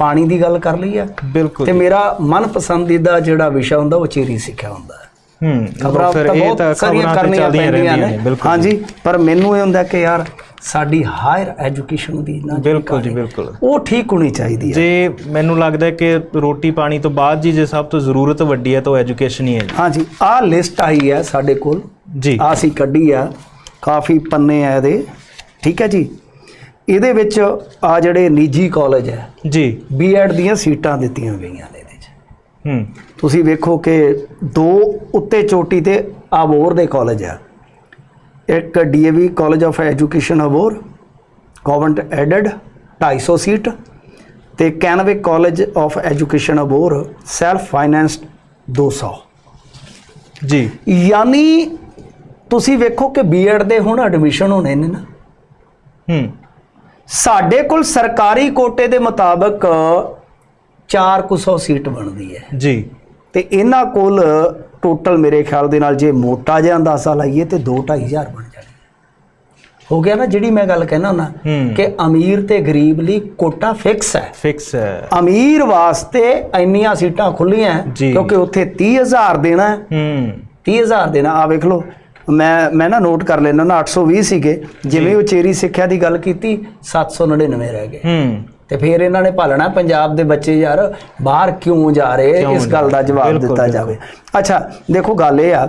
ਪਾਣੀ ਦੀ ਗੱਲ ਕਰ ਲਈ ਆ। ਬਿਲਕੁਲ ਤੇ ਮੇਰਾ ਮਨਪਸੰਦੀਦਾ ਜਿਹੜਾ ਵਿਸ਼ਾ ਹੁੰਦਾ ਉਹ ਚੇਰੀ ਸਿੱਖਿਆ ਹੁੰਦਾ। ਹੈ ਖਬਰਾਂ ਫਿਰ ਤਾਂ ਇਹ ਬਹੁਤ ਤਾਂ ਸਾਰੀਆਂ ਕਰਨੀਆਂ ਪੈਂਦੀਆਂ ਨੇ। ਹਾਂਜੀ ਪਰ ਮੈਨੂੰ ਇਹ ਹੁੰਦਾ ਕਿ ਯਾਰ ਸਾਡੀ ਹਾਇਰ ਐਜੂਕੇਸ਼ਨ ਦੀ ਨਾ ਬਿਲਕੁਲ ਜੀ ਬਿਲਕੁਲ। ਉਹ ਠੀਕ ਹੋਣੀ ਚਾਹੀਦੀ ਹੈ ਜੇ ਮੈਨੂੰ ਲੱਗਦਾ ਹੈ ਕਿ ਰੋਟੀ ਪਾਣੀ ਤੋਂ ਬਾਅਦ ਜੀ ਜੇ ਸਭ ਤੋਂ ਜ਼ਰੂਰਤ ਵੱਡੀ ਹੈ ਤਾਂ ਐਜੂਕੇਸ਼ਨ ਹੀ ਹੈ ਜੀ। ਹਾਂਜੀ ਆਹ ਲਿਸਟ ਆਈ ਹੈ ਸਾਡੇ ਕੋਲ। ਜੀ। ਆਹ ਅਸੀਂ ਕੱਢੀ ਆ ਕਾਫੀ ਪੰਨੇ ਆ ਇਹਦੇ। ਠੀਕ ਹੈ ਜੀ? ਇਹਦੇ ਵਿੱਚ ਆ ਜਿਹੜੇ ਨਿੱਜੀ ਕਾਲਜ ਹੈ ਜੀ। ਬੀਐਡ ਦੀਆਂ ਸੀਟਾਂ ਦਿੱਤੀਆਂ ਗਈਆਂ ਨੇ ਇਹਦੇ 'ਚ। ਹੂੰ। ਤੁਸੀਂ ਵੇਖੋ ਕਿ ਦੋ ਉੱਤੇ ਚੋਟੀ ਤੇ ਅਬੋਰ ਦੇ ਕਾਲਜ ਆ। ਇੱਕ DAV college of education Abohar government aided 250 seat ਤੇ ਕੈਨਵਿਕ college of education Abohar self financed 200 ਜੀ। ਯਾਨੀ ਤੁਸੀਂ ਵੇਖੋ ਕਿ ਬੀਐਡ ਦੇ ਹੁਣ ਐਡਮਿਸ਼ਨ ਹੋਣੇ ਨੇ ਨਾ। ਹੂੰ। ਸਾਡੇ ਕੋਲ ਸਰਕਾਰੀ ਕੋਟੇ ਦੇ ਮੁਤਾਬਕ 400 ਸੀਟ ਬਣਦੀ ਹੈ। ਜੀ। ਤੇ ਇਹਨਾਂ ਕੋਲ ਟੋਟਲ ਮੇਰੇ ਖਿਆਲ ਦੇ ਨਾਲ ਜੇ ਮੋਟਾ ਜਿਹਾ ਅੰਦਾਜ਼ਾ ਲਾਈਏ ਤੇ 2-2500 ਬਣ ਜਾਣੀ ਹੋ। ਗਿਆ ਨਾ ਜਿਹੜੀ ਮੈਂ ਗੱਲ ਕਹਿਣਾ ਹੁੰਦਾ। ਕਿ ਅਮੀਰ ਤੇ ਗਰੀਬ ਲਈ ਕੋਟਾ ਫਿਕਸ ਹੈ। ਫਿਕਸ ਹੈ। ਅਮੀਰ ਵਾਸਤੇ ਇੰਨੀਆਂ ਸੀਟਾਂ ਖੁੱਲੀਆਂ। ਕਿਉਂਕਿ ਉੱਥੇ 30000 ਦੇਣਾ ਹੂੰ। 30000 ਦੇਣਾ ਆ ਵੇਖ ਲਓ। ਮੈਂ ਮੈਂ ਨਾ ਨੋਟ ਕਰ ਲੈਣਾ ਨਾ 820 ਸੀਗੇ। ਜਿਵੇਂ ਉਚੇਰੀ ਸਿੱਖਿਆ ਦੀ ਗੱਲ ਕੀਤੀ 799 ਰਹਿ ਗਏ। ਹੂੰ। ਤੇ ਫਿਰ ਇਹਨਾਂ ਨੇ ਭਾਲਣਾ ਪੰਜਾਬ ਦੇ ਬੱਚੇ ਯਾਰ ਬਾਹਰ ਕਿਉਂ ਜਾ ਰਹੇ? ਇਸ ਗੱਲ ਦਾ? ਜਵਾਬ ਦਿੱਤਾ ਜਾਵੇ। ਅੱਛਾ ਦੇਖੋ ਗੱਲ ਇਹ ਆ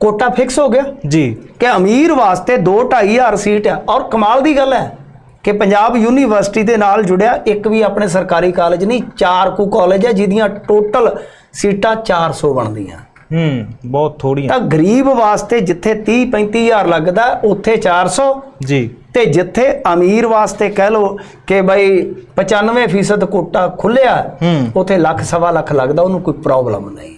ਕੋਟਾ ਫਿਕਸ ਹੋ ਗਿਆ? ਜੀ। ਕਿ ਅਮੀਰ ਵਾਸਤੇ 2-2500 ਸੀਟ ਆ। ਔਰ ਕਮਾਲ ਦੀ ਗੱਲ ਹੈ ਕਿ ਪੰਜਾਬ ਯੂਨੀਵਰਸਿਟੀ ਦੇ ਨਾਲ ਜੁੜਿਆ ਇੱਕ ਵੀ ਆਪਣੇ ਸਰਕਾਰੀ ਕਾਲਜ ਨਹੀਂ ਚਾਰ ਕੁ ਕਾਲਜ ਹੈ ਜਿਹਦੀਆਂ ਟੋਟਲ ਸੀਟਾਂ 400 ਬਣਦੀਆਂ। ਹੂੰ ਬਹੁਤ ਥੋੜੀਆਂ ਤਾਂ ਗਰੀਬ ਵਾਸਤੇ ਜਿੱਥੇ 30-35000 ਲੱਗਦਾ ਉੱਥੇ 400 ਜੀ। ਤੇ ਜਿੱਥੇ ਅਮੀਰ ਵਾਸਤੇ ਕਹਿ ਲੋ ਕਿ ਬਈ 95% ਕੋਟਾ ਖੁੱਲਿਆ। ਉਥੇ ਲੱਖ ਸਵਾ ਲੱਖ ਲੱਗਦਾ ਉਹਨੂੰ ਕੋਈ ਪ੍ਰੋਬਲਮ ਨਹੀਂ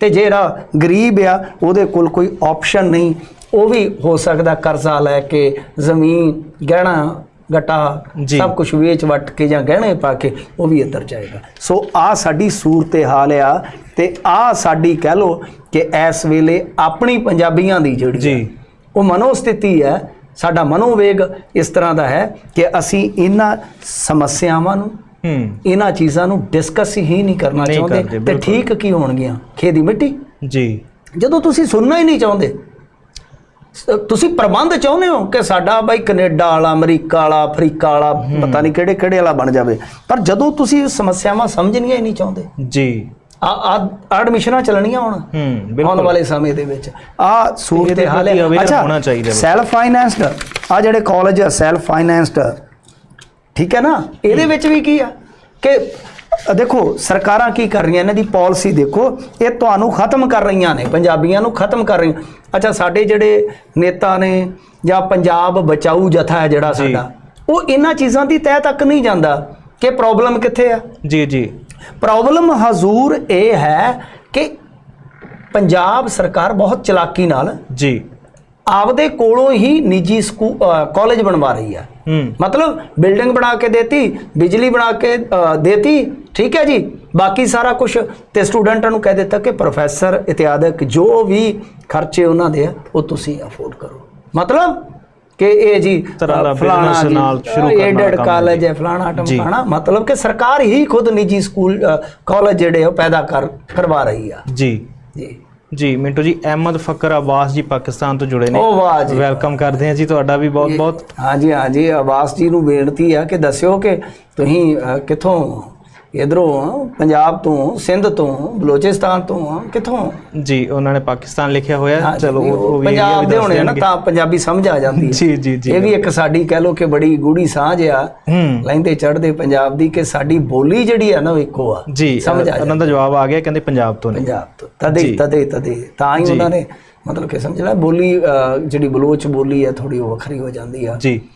ਤੇ ਜਿਹੜਾ ਗਰੀਬ ਆ ਉਹਦੇ ਕੋਲ ਕੋਈ ਆਪਸ਼ਨ ਨਹੀਂ। ਉਹ ਵੀ ਹੋ ਸਕਦਾ ਕਰਜ਼ਾ ਲੈ ਕੇ ਜ਼ਮੀਨ ਗਹਿਣਾ ਗਟਾ। ਸਭ ਕੁਝ ਵੇਚ ਵਟ ਕੇ ਜਾਂ ਗਹਿਣੇ ਪਾ ਕੇ ਉਹ ਵੀ ਇੱਧਰ ਜਾਏਗਾ ਸੋ ਆ ਸਾਡੀ ਸੂਰਤ ਹਾਲ ਆ ਤੇ ਆ ਸਾਡੀ ਕਹਿ ਲੋ ਕਿ ਇਸ ਵੇਲੇ ਆਪਣੀ ਪੰਜਾਬੀਆਂ ਦੀ ਜਿਹੜੀ ਜੀ। ਉਹ ਮਨੋਸਥਿਤੀ ਹੈ ਸਾਡਾ ਮਨੋਵੇਗ ਇਸ ਤਰ੍ਹਾਂ ਦਾ ਹੈ ਕਿ ਅਸੀਂ ਇਹਨਾਂ ਸਮੱਸਿਆਵਾਂ ਨੂੰ ਹੂੰ ਇਹਨਾਂ ਚੀਜ਼ਾਂ ਨੂੰ ਡਿਸਕਸ ਹੀ ਨਹੀਂ ਕਰਨਾ ਚਾਹੁੰਦੇ ਤੇ। ਠੀਕ ਕੀ ਹੋਣਗੀਆਂ ਖੇਦੀ ਮਿੱਟੀ ਜੀ ਜਦੋਂ ਤੁਸੀਂ ਸੁਣਨਾ ਹੀ ਨਹੀਂ ਚਾਹੁੰਦੇ ਤੁਸੀਂ ਪ੍ਰਬੰਧ ਚਾਹੁੰਦੇ ਹੋ ਕਿ ਸਾਡਾ ਬਾਈ ਕੈਨੇਡਾ ਵਾਲਾ ਅਮਰੀਕਾ ਵਾਲਾ ਅਫਰੀਕਾ ਵਾਲਾ ਪਤਾ ਨਹੀਂ ਕਿਹੜੇ ਕਿਹੜੇ ਵਾਲਾ ਬਣ ਜਾਵੇ। ਪਰ ਜਦੋਂ ਤੁਸੀਂ ਸਮੱਸਿਆਵਾਂ ਸਮਝਣੀਆਂ ਹੀ ਨਹੀਂ ਚਾਹੁੰਦੇ ਜੀ। ਆ ਐਡਮਿਸ਼ਨਾਂ ਚੱਲਣੀਆਂ ਹੁਣ ਹੂੰ ਆਉਣ ਵਾਲੇ ਸਮੇਂ ਦੇ ਵਿੱਚ। ਆ ਸੂਰਤ ਇਹਦੇ ਹਾਲ ਹੈ। ਹੋਣਾ ਚਾਹੀਦਾ। ਸੈਲਫ ਫਾਈਨੈਂਸਡ ਆ ਜਿਹੜੇ ਕਾਲਜ ਆ ਸੈਲਫ ਫਾਈਨੈਂਸਡ ਠੀਕ ਹੈ ਨਾ? ਇਹਦੇ ਵਿੱਚ ਵੀ ਕੀ ਆ? ਕਿ ਦੇਖੋ ਸਰਕਾਰਾਂ ਕੀ ਕਰ ਰਹੀਆਂ ਇਹਨਾਂ ਦੀ ਪਾਲਿਸੀ ਦੇਖੋ ਇਹ ਤੁਹਾਨੂੰ ਖਤਮ ਕਰ ਰਹੀਆਂ ਨੇ ਪੰਜਾਬੀਆਂ ਨੂੰ ਖਤਮ ਕਰ ਰਹੀਆਂ। ਅੱਛਾ ਸਾਡੇ ਜਿਹੜੇ ਨੇਤਾ ਨੇ ਜਾਂ ਪੰਜਾਬ ਬਚਾਊ ਜਥਾ ਹੈ ਜਿਹੜਾ। ਸਾਡਾ ਉਹ ਇਹਨਾਂ ਚੀਜ਼ਾਂ ਦੀ ਤਹਿ ਤੱਕ ਨਹੀਂ ਜਾਂਦਾ ਕਿ ਪ੍ਰੋਬਲਮ ਕਿੱਥੇ ਆ? ਜੀ ਜੀ। ਪ੍ਰੋਬਲਮ ਹਜ਼ੂਰ ਇਹ ਹੈ ਕਿ ਪੰਜਾਬ ਸਰਕਾਰ ਬਹੁਤ ਚਲਾਕੀ ਨਾਲ ਜੀ। ਆਪਦੇ ਕੋਲੋਂ ਹੀ ਨਿੱਜੀ ਸਕੂ ਕਾਲਜ ਬਣਵਾ ਰਹੀ ਹੂੰ। ਮਤਲਬ ਬਿਲਡਿੰਗ ਬਣਾ ਕੇ ਦੇਤੀ ਬਿਜਲੀ ਬਣਾ ਕੇ ਦੇਤੀ ਠੀਕ ਹੈ ਜੀ? ਬਾਕੀ ਸਾਰਾ ਕੁਝ ਤੇ ਸਟੂਡੈਂਟਾਂ ਨੂੰ ਕਹਿ ਦਿੱਤਾ ਕਿ ਪ੍ਰੋਫੈਸਰ ਇਤਿਆਦਕ ਜੋ ਵੀ ਖਰਚੇ ਉਹਨਾਂ ਦੇ ਆ ਉਹ ਤੁਸੀਂ ਅਫੋਰਡ ਕਰੋ। ਮਤਲਬ ਕਿ ਇਹ ਜੀ ਫਲਾਣਾ ਨਾਲ ਸ਼ੁਰੂ ਕਰਨ ਕੰਮ ਕਾਲਜ। ਹੈ ਫਲਾਣਾ। ਟਮਕਾਣਾ। ਮਤਲਬ ਕਿ ਸਰਕਾਰ ਹੀ ਖੁਦ ਨਿੱਜੀ ਸਕੂਲ ਕਾਲਜ ਜਿਹੜੇ ਆ ਉਹ ਪੈਦਾ ਕਰ ਕਰਵਾ ਰਹੀ ਆ। ਜੀ। ਜੀ। ਜੀ ਮਿੰਟੂ ਜੀ ਅਹਿਮਦ ਫਕਰ ਆਵਾਸ ਜੀ ਪਾਕਿਸਤਾਨ ਤੋਂ ਜੁੜੇ ਨੇ। ਉਹ ਵਾਹ ਜੀ। ਵੈਲਕਮ ਕਰਦੇ ਹਾਂ ਜੀ ਤੁਹਾਡਾ ਵੀ ਬਹੁਤ ਬਹੁਤ ਹਾਂਜੀ ਹਾਂਜੀ ਆਵਾਸ ਜੀ ਨੂੰ ਬੇਨਤੀ ਆ ਕਿ ਦੱਸਿਓ ਕਿ ਤੁਸੀਂ ਕਿੱਥੋਂ ਇਧਰੋਂ ਪੰਜਾਬ ਤੋਂ ਸਿੰਧ ਤੋਂ ਬਲੋਚਿਸਤਾਨ ਤੋਂ ਆ, ਕਿੱਥੋਂ? ਜੀ ਉਹਨਾਂ ਨੇ ਪਾਕਿਸਤਾਨ ਲਿਖਿਆ ਹੋਇਆ ਚਲੋ ਉਹ ਵੀ ਪੰਜਾਬ ਦੇ ਹੋਣੇ ਨਾ। ਤਾਂ ਪੰਜਾਬੀ ਸਮਝ ਆ ਜਾਂਦੀ ਹੈ। ਜੀ ਜੀ ਜੀ ਇਹ ਵੀ ਇੱਕ ਸਾਡੀ ਕਹਿ ਲੋ ਕਿ ਬੜੀ ਗੂੜੀ ਸਾਂਝ ਆ। ਲੈਂਦੇ ਚੜਦੇ ਪੰਜਾਬ ਦੀ ਕਿ ਸਾਡੀ ਬੋਲੀ ਜਿਹੜੀ ਆ ਨਾ ਉਹ ਇੱਕੋ ਆ। ਜੀ ਸਮਝ ਆ ਉਹਨਾਂ ਦਾ ਜਵਾਬ ਆ ਗਿਆ ਕਹਿੰਦੇ ਪੰਜਾਬ ਤੋਂ ਨੇ। ਪੰਜਾਬ ਤੋਂ। ਤਦੇ। ਤਦੇ ਤਦੇ। ਤਾਂ ਹੀ। ਉਹਨਾਂ ਨੇ ਮਤਲਬ ਕਿ ਸਮਝ ਲੈ ਬੋਲੀ ਜਿਹੜੀ ਬਲੋਚ ਬੋਲੀ ਹੈ ਥੋੜੀ ਉਹ ਵੱਖਰੀ ਹੋ ਜਾਂਦੀ ਆ। ਜੀ।